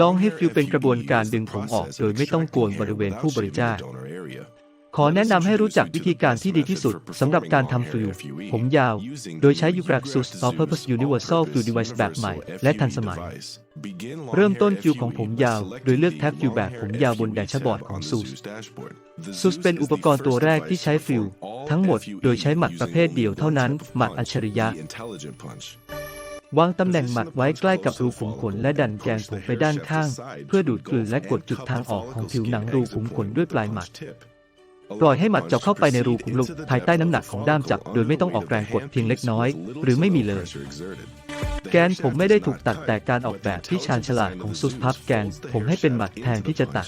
ลองให้ฟิลเป็นกระบวนการดึงผมออกโดยไม่ต้องกวนบริเวณผู้บริจาค ขอแนะนำให้รู้จักวิธีการที่ดีที่สุดสำหรับการทำฟิลผมยาว โดยใช้ Ugraxus All Purpose Universal Fill Device แบบใหม่ และทันสมัย เริ่มต้นฟิลของผมยาว โดยเลือกแท็บฟิลแบบผมยาวบนแดชบอร์ดของ SUS SUS เป็นอุปกรณ์ตัวแรกที่ใช้ฟิลทั้งหมดโดยใช้หมัดประเภทเดียวเท่านั้น หมัดอัจฉริยะ วางตำแหน่งหมัดไว้ใกล้กับรูขุมขนและดันแกนผมไปด้านข้าง เพื่อดูดกลืนและกดจุดทางออกของผิวหนังรูขุมขนด้วยปลายหมัดปล่อยให้หมัดเจาะเข้าไปในรูขุมขนภายใต้น้ำหนักของด้ามจับ โดยไม่ต้องออกแรงกดเพียงเล็กน้อย หรือไม่มีเลย แกนผมไม่ได้ถูกตัดแต่การออกแบบที่ชาญฉลาดของซุสพับแกน ผมให้เป็นหมัดแทนที่จะตัด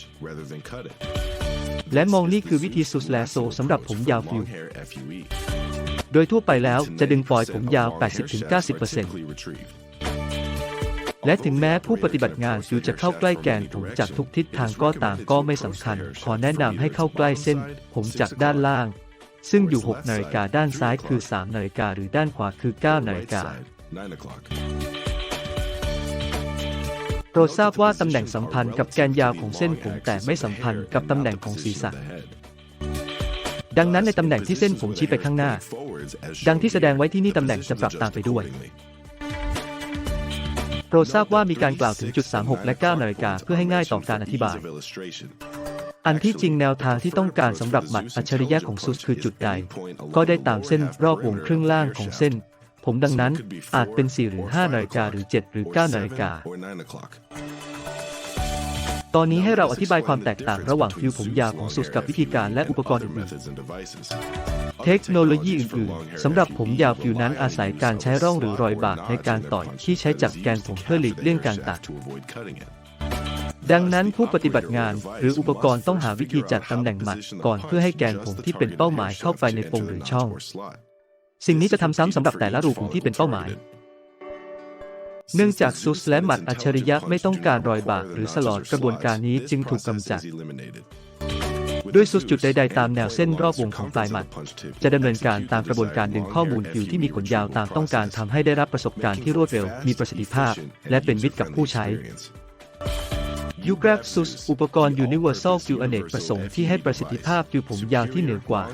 และมองนี่คือวิธีซุสแลโซสำหรับผมยาวฟิว โดยทั่วไปแล้วจะดึงปล่อยผมยาว 80-90%และถึงแม้ผู้ปฏิบัติงานฟิวจะเข้าใกล้แกนผมจากทุกทิศทางก็ตามก็ไม่สำคัญ ขอแนะนำให้เข้าใกล้เส้น ผมจากด้านล่าง ซึ่งอยู่ 6 นาฬิกาด้านซ้ายคือ 3 นาฬิกาหรือด้านขวาคือ 9 นาฬิกาโปรดทราบว่าตำแหน่งสัมพันธ์กับแกนยาวของเส้นผมแต่ไม่สัมพันธ์กับตำแหน่งของศีรษะ ดังนั้นในตำแหน่งที่เส้นผมชี้ไปข้างหน้า ดังที่แสดงไว้ที่นี่ตำแหน่งจะปรับตามไปด้วยโปรดทราบว่ามีการกล่าวถึงจุด 36 และ 9 นาฬิกาเพื่อให้ง่ายต่อการอธิบาย อันที่จริงแนวทางที่ต้องการสำหรับหมัดอัจฉริยะของซุสคือจุดใด ก็ได้ตามเส้นรอบวงครึ่งล่างของเส้น ผมดังนั้นอาจเป็น 4 หรือ 5 นาฬิกาหรือ 7 หรือ 9 นาฬิกา ตอนนี้ให้เราอธิบายความแตกต่างระหว่างฟิวผมยาวของซุสกับวิธีการและอุปกรณ์อื่นๆ เทคโนโลยีอื่นๆสำหรับผมยาวฟิวนั้นอาศัยการใช้ร่องหรือรอยบากในการต่อยที่ใช้จับแกนผมเพื่อหลีกเลี่ยงการตัดดังนั้นผู้ปฏิบัติงานหรืออุปกรณ์ต้องหาวิธีจัดตำแหน่งหมัดก่อนเพื่อให้แกนผมที่เป็นเป้าหมายเข้าไปในปมหรือช่อง สิ่งนี้จะทำซ้ำสำหรับแต่ละรูขุมที่เป็นเป้าหมาย เนื่องจากซุสและหมัดอัจฉริยะไม่ต้องการรอยบากหรือสลอดกระบวนการนี้จึงถูกกำจัด ด้วยซุสจุดใดๆตามแนวเส้นรอบวงของปลายหมัด จะดำเนินการตามกระบวนการดึงข้อมูลฟิวที่มีขนยาวตามต้องการทำให้ได้รับประสบการณ์ที่รวดเร็ว มีประสิทธิภาพ และเป็นมิตรกับผู้ใช้ยูกราฟซุสอุปกรณ์ Universal Fill อเนกประสงค์ที่ให้ประสิทธิภาพฟิวผมยาวที่เหนือกว่า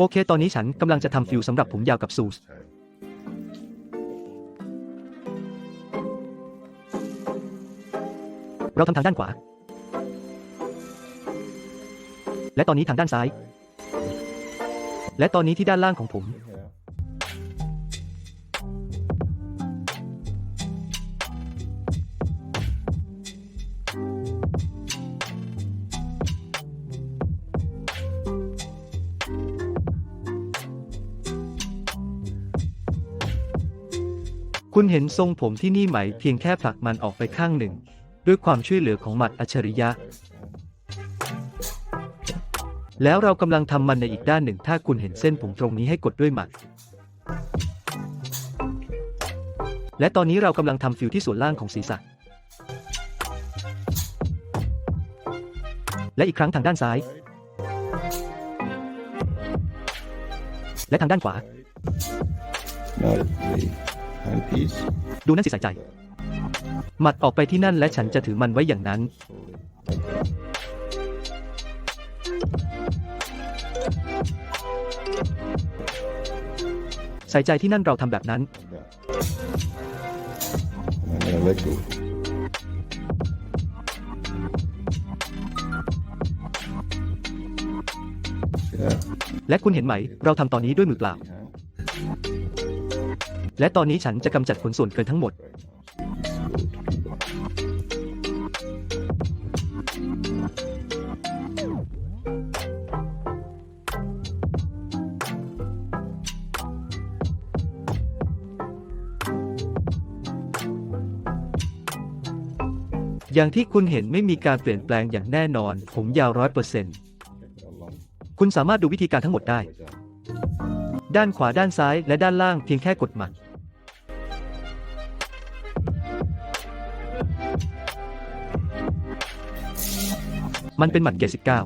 โอเค ตอนนี้ฉันกำลังจะทำฟิวสำหรับผมยาวกับซูสเราทำทางด้านขวา และตอนนี้ทางด้านซ้าย และตอนนี้ที่ด้านล่างของผม คุณเห็นทรงผมที่นี่ไหม เพียงแค่ผลักมันออกไปข้างหนึ่ง ด้วยความช่วยเหลือของหมัดอัจฉริยะ แล้วเรากำลังทำมันในอีกด้านหนึ่ง ถ้าคุณเห็นเส้นผมตรงนี้ให้กดด้วยหมัด และตอนนี้เรากำลังทำฟิวที่ส่วนล่างของศีรษะ และอีกครั้งทางด้านซ้าย และทางด้านขวา Not me. ดูนั่นสิใส่ใจ หมัดออกไปที่นั่นและฉันจะถือมันไว้อย่างนั้น ใส่ใจที่นั่นเราทำแบบนั้น I'm gonna let go. Yeah. และคุณเห็นไหม เราทำตอนนี้ด้วยมือเปล่า และตอนนี้ฉันจะกำจัดขนส่วนเกินทั้งหมด อย่างที่คุณเห็นไม่มีการเปลี่ยนแปลงอย่างแน่นอน ผมยาวร้อยเปอร์เซ็นต์คุณสามารถดูวิธีการทั้งหมดได้ ด้านขวาด้านซ้ายและด้านล่างเพียงแค่กดหมัด มันเป็นหมัดเกรสิบเก้า